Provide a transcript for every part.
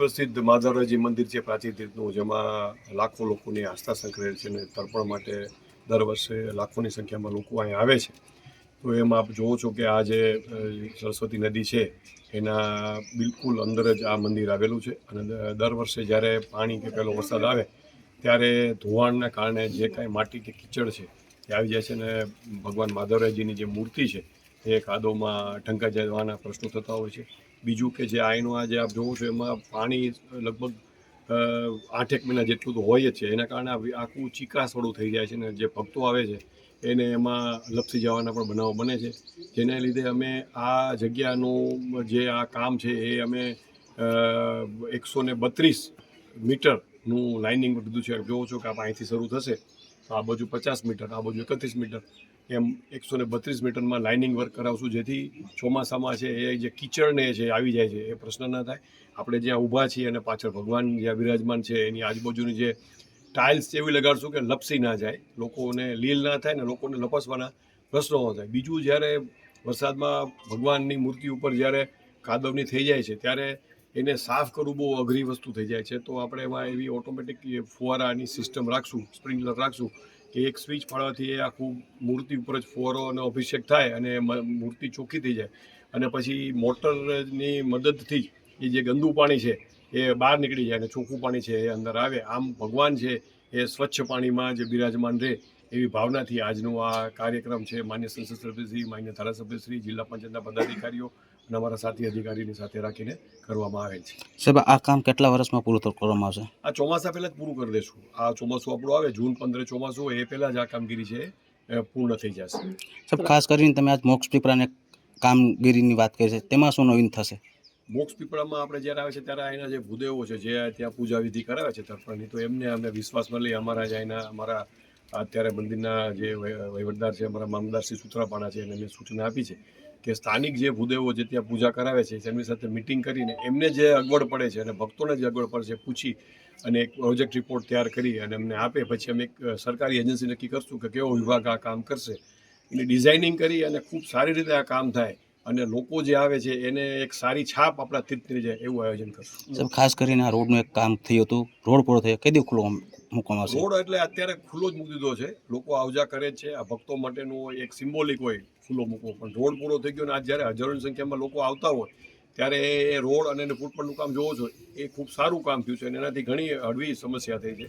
પ્રસિદ્ધ માધવરાજી મંદિર છે, પ્રાચીન તીર્થનું, જેમાં લાખો લોકોની આસ્થા સંકળાયેલ છે અને તર્પણ માટે દર વર્ષે લાખોની સંખ્યામાં લોકો અહીં આવે છે. તો એમાં આપ જોવો છો કે આ જે સરસ્વતી નદી છે, એના બિલકુલ અંદર જ આ મંદિર આવેલું છે અને દર વર્ષે જ્યારે પાણી કે પહેલો વરસાદ આવે, ત્યારે ધોવાણના કારણે જે કાંઈ માટી કે કીચડ છે એ આવી જાય છે અને ભગવાન માધવરાયજીની જે મૂર્તિ છે એ કાદોમાં ઢંકાઈ જવાના પ્રશ્નો થતા હોય છે. બીજું કે જે આઈનો આ જે આપ જોવો છો એમાં પાણી લગભગ આઠેક મહિના જેટલું તો હોય જ છે. એના કારણે આખું ચીકાસવાળું થઈ જાય છે અને જે ભક્તો આવે છે, એને એમાં લપસી જવાના પણ બનાવો બને છે. જેને લીધે અમે આ જગ્યાનું જે આ કામ છે એ અમે એકસો ને બત્રીસ મીટરનું લાઇનિંગ બધું છે. જોવો છો કે આપણે અહીંથી શરૂ થશે. તો આ બાજુ પચાસ મીટર, આ બાજુ એકત્રીસ મીટર. એમ એકસો ને બત્રીસ મીટરમાં લાઇનિંગ વર્ક કરાવશું. જેથી ચોમાસામાં છે એ જે કિચડને છે આવી જાય છે, એ પ્રશ્ન ના થાય. આપણે જ્યાં ઊભા છીએ અને પાછળ ભગવાન જ્યાં બિરાજમાન છે, એની આજુબાજુની જે ટાઇલ્સ એવી લગાડશું કે લપસી ના જાય. લોકોને લીલ ના થાય ને લોકોને લપસવાના પ્રશ્નો ન થાય. બીજું જ્યારે વરસાદમાં ભગવાનની મૂર્તિ ઉપર જ્યારે કાદવની થઈ જાય છે, ત્યારે એને સાફ કરવું બહુ અઘરી વસ્તુ થઈ જાય છે. તો આપણે એમાં એવી ઓટોમેટિક ફુવારાની સિસ્ટમ રાખશું સ્પ્રિંકલર રાખશું કે એક સ્વિચ પાડવાથી એ આખું મૂર્તિ ઉપર જ ફુવારો અને અભિષેક થાય અને મૂર્તિ ચોખ્ખી થઈ જાય. અને પછી મોટરની મદદથી એ જે ગંદુ પાણી છે એ બહાર નીકળી જાય અને ચોખ્ખું પાણી છે એ અંદર આવે. આમ ભગવાન છે એ સ્વચ્છ પાણીમાં જે બિરાજમાન રહે એવી ભાવનાથી આજનો આ કાર્યક્રમ છે. માન્ય સંસદ સભ્યશ્રી માન્ય ધારાસભ્યશ્રી જિલ્લા પંચાયતના પદાધિકારીઓ અને અમારા સાથી અધિકારીની સાથે રાખીને કરવામાં આવેલ છે. સાહેબ આ કામ કેટલા વર્ષમાં પૂરું કરવામાં આવશે? આ ચોમાસા પહેલાં જ પૂરું કરી દઈશું આ ચોમાસું આપણું આવે જૂન પંદરે ચોમાસું હોય એ પહેલાં જ આ કામગીરી છે પૂર્ણ થઈ જશે. સાહેબ ખાસ કરીને તમે આજ મોક્ષ પીપળાને કામગીરીની વાત કરી છે તેમાં શું નવીન થશે? મોક્ષ પીપળામાં આપણે જ્યારે આવે છે ત્યારે એના જે ભૂદેવો છે જે ત્યાં પૂજા વિધિ કરાવે છે તર્પણની તો એમને અમે વિશ્વાસમાં લઈ અમારા જ અહીંના અમારા અત્યારે મંદિરના જે વહી- વહીવટદાર છે અમારા મામદાર શ્રી છે એને મેં સૂચના આપી છે. કે સ્થાનિક જે ભૂદેવો જે ત્યાં પૂજા કરાવે છે તેમની સાથે મિટિંગ કરીને એમને જે અગવડ પડે છે અને ભક્તોને જે અગવડ પડે છે પૂછી અને એક પ્રોજેક્ટ રિપોર્ટ તૈયાર કરી અને અમને આપે. પછી અમે એક સરકારી એજન્સી નક્કી કરશું કે કેવો વિભાગ આ કામ કરશે. એની ડિઝાઇનિંગ કરી અને ખૂબ સારી રીતે આ કામ થાય અને લોકો જે આવે છે એને એક સારી છાપ આપણા તીર્થની જાય એવું આયોજન કરશું. ખાસ કરીને આ રોડનું એક કામ થયું હતું. રોડ પૂરો થયો. કઈ દિવસ ખુલ્લો મૂકવામાં આવશે. રોડ એટલે અત્યારે ખુલ્લો જ મૂકી દીધો છે. લોકો આવજા કરે છે. આ ભક્તો માટેનું એક સિમ્બોલિક હોય, ખુલ્લો મૂકવો. પણ રોડ પૂરો થઈ ગયો ને આજ જ્યારે હજારોની સંખ્યામાં લોકો આવતા હોય, ત્યારે એ રોડ અને એને ફૂટપાથનું કામ જોવો છો, એ ખૂબ સારું કામ થયું છે અને એનાથી ઘણી હળવી સમસ્યા થઈ છે.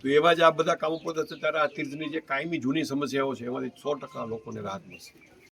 તો એવા જ આ બધા કામો પર થશે ત્યારે આ તીર્થની જે કાયમી જૂની સમસ્યાઓ છે, એમાંથી સો ટકા લોકોને રાહત મળશે.